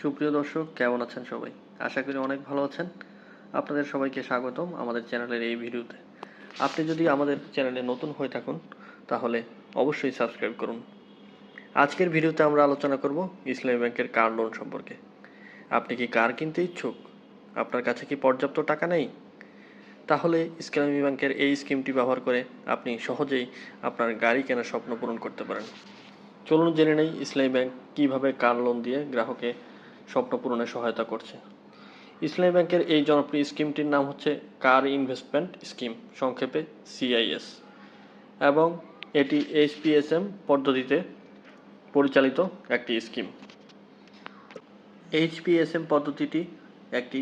সুপ্রিয় দর্শক, কেমন আছেন সবাই? আশা করি অনেক ভালো আছেন। আপনাদের সবাইকে স্বাগতম আমাদের চ্যানেলের এই ভিডিওতে। আপনি যদি আমাদের চ্যানেলে নতুন হয়ে থাকুন, তাহলে অবশ্যই সাবস্ক্রাইব করুন। আজকের ভিডিওতে আমরা আলোচনা করব ইসলামী ব্যাংকের কার লোন সম্পর্কে। আপনি কি কার কিনতে ইচ্ছুক? আপনার কাছে কি পর্যাপ্ত টাকা নেই? তাহলে ইসলামী ব্যাংকের এই স্কিমটি ব্যবহার করে আপনি সহজেই আপনার গাড়ি কেনার স্বপ্ন পূরণ করতে পারেন। চলুন জেনে নেই ইসলামী ব্যাংক কীভাবে কার লোন দিয়ে গ্রাহকে স্বপ্ন পূরণে সহায়তা করছে। ইসলামী ব্যাংকের এই জনপ্রিয় স্কিমটির নাম হচ্ছে কার ইনভেস্টমেন্ট স্কিম, সংক্ষেপে সিআইএস এবং এটি এইচপিএসএম পদ্ধতিতে পরিচালিত একটি স্কিম। এইচপিএসএম পদ্ধতিটি একটি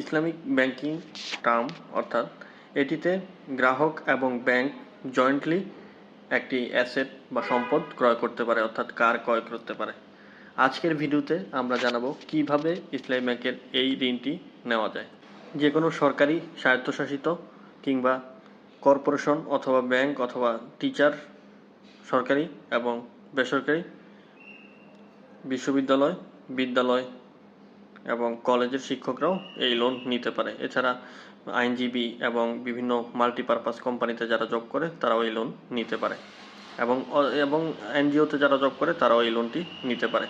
ইসলামিক ব্যাংকিং টার্ম, অর্থাৎ এটিতে গ্রাহক এবং ব্যাংক জয়েন্টলি একটি অ্যাসেট বা সম্পদ ক্রয় করতে পারে, অর্থাৎ কার ক্রয় করতে পারে। আজকের ভিডিওতে আমরা জানাব কীভাবে ইসলামী ব্যাংকের এই ঋণটি নেওয়া যায়। যে কোনো সরকারি, স্বায়ত্তশাসিত কিংবা কর্পোরেশন অথবা ব্যাংক অথবা টিচার, সরকারি এবং বেসরকারি বিশ্ববিদ্যালয়, বিদ্যালয় এবং কলেজের শিক্ষকরাও এই লোন নিতে পারে। এছাড়া আইনজীবী এবং বিভিন্ন মাল্টিপারপাস কোম্পানিতে যারা জব করে, তারাও এই লোন নিতে পারে। এবং এবং এনজিওতে যারা জব করে, তারাও এই লোনটি নিতে পারে।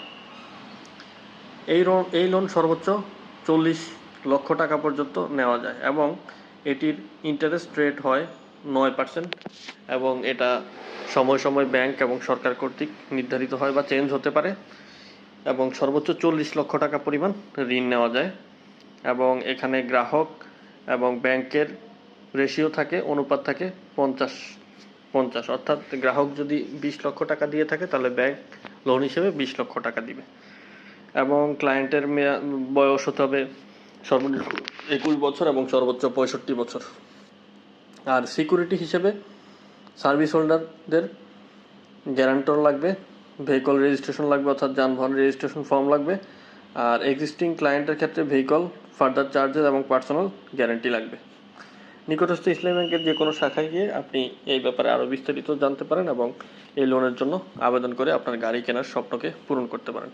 এই লোন এই লোন সর্বোচ্চ চল্লিশ লক্ষ টাকা পর্যন্ত নেওয়া যায় এবং এটির ইন্টারেস্ট রেট হয় নয় পার্সেন্ট এবং এটা সময় সময় ব্যাংক এবং সরকার কর্তৃক নির্ধারিত হয় বা চেঞ্জ হতে পারে এবং সর্বোচ্চ চল্লিশ লক্ষ টাকা পরিমাণ ঋণ নেওয়া যায় এবং এখানে গ্রাহক এবং ব্যাংকের রেশিও থাকে, অনুপাত থাকে পঞ্চাশ পঞ্চাশ। অর্থাৎ গ্রাহক যদি বিশ লক্ষ টাকা দিয়ে থাকে, তাহলে ব্যাংক লোন হিসেবে বিশ লক্ষ টাকা দিবে। এবং ক্লায়েন্টের মেয়া- বয়স হতে হবে সর্বনিম্ন একুশ বছর এবং সর্বোচ্চ পঁয়ষট্টি বছর। আর সিকিউরিটি হিসেবে সার্ভিস হোল্ডারদের গ্যারান্টর লাগবে ভেহিকল রেজিস্ট্রেশন লাগবে, অর্থাৎ যানবাহন রেজিস্ট্রেশন ফর্ম লাগবে। আর এক্সিস্টিং ক্লায়েন্টের ক্ষেত্রে ভেহিকল ফার্দার চার্জেস এবং পার্সোনাল গ্যারান্টি লাগবে। নিকটস্থ ইসলামী ব্যাংকের যে কোনো শাখায় গিয়ে আপনি এই ব্যাপারে আরও বিস্তারিত জানতে পারেন এবং এই লোনের জন্য আবেদন করে আপনার গাড়ি কেনার স্বপ্নকে পূরণ করতে পারেন।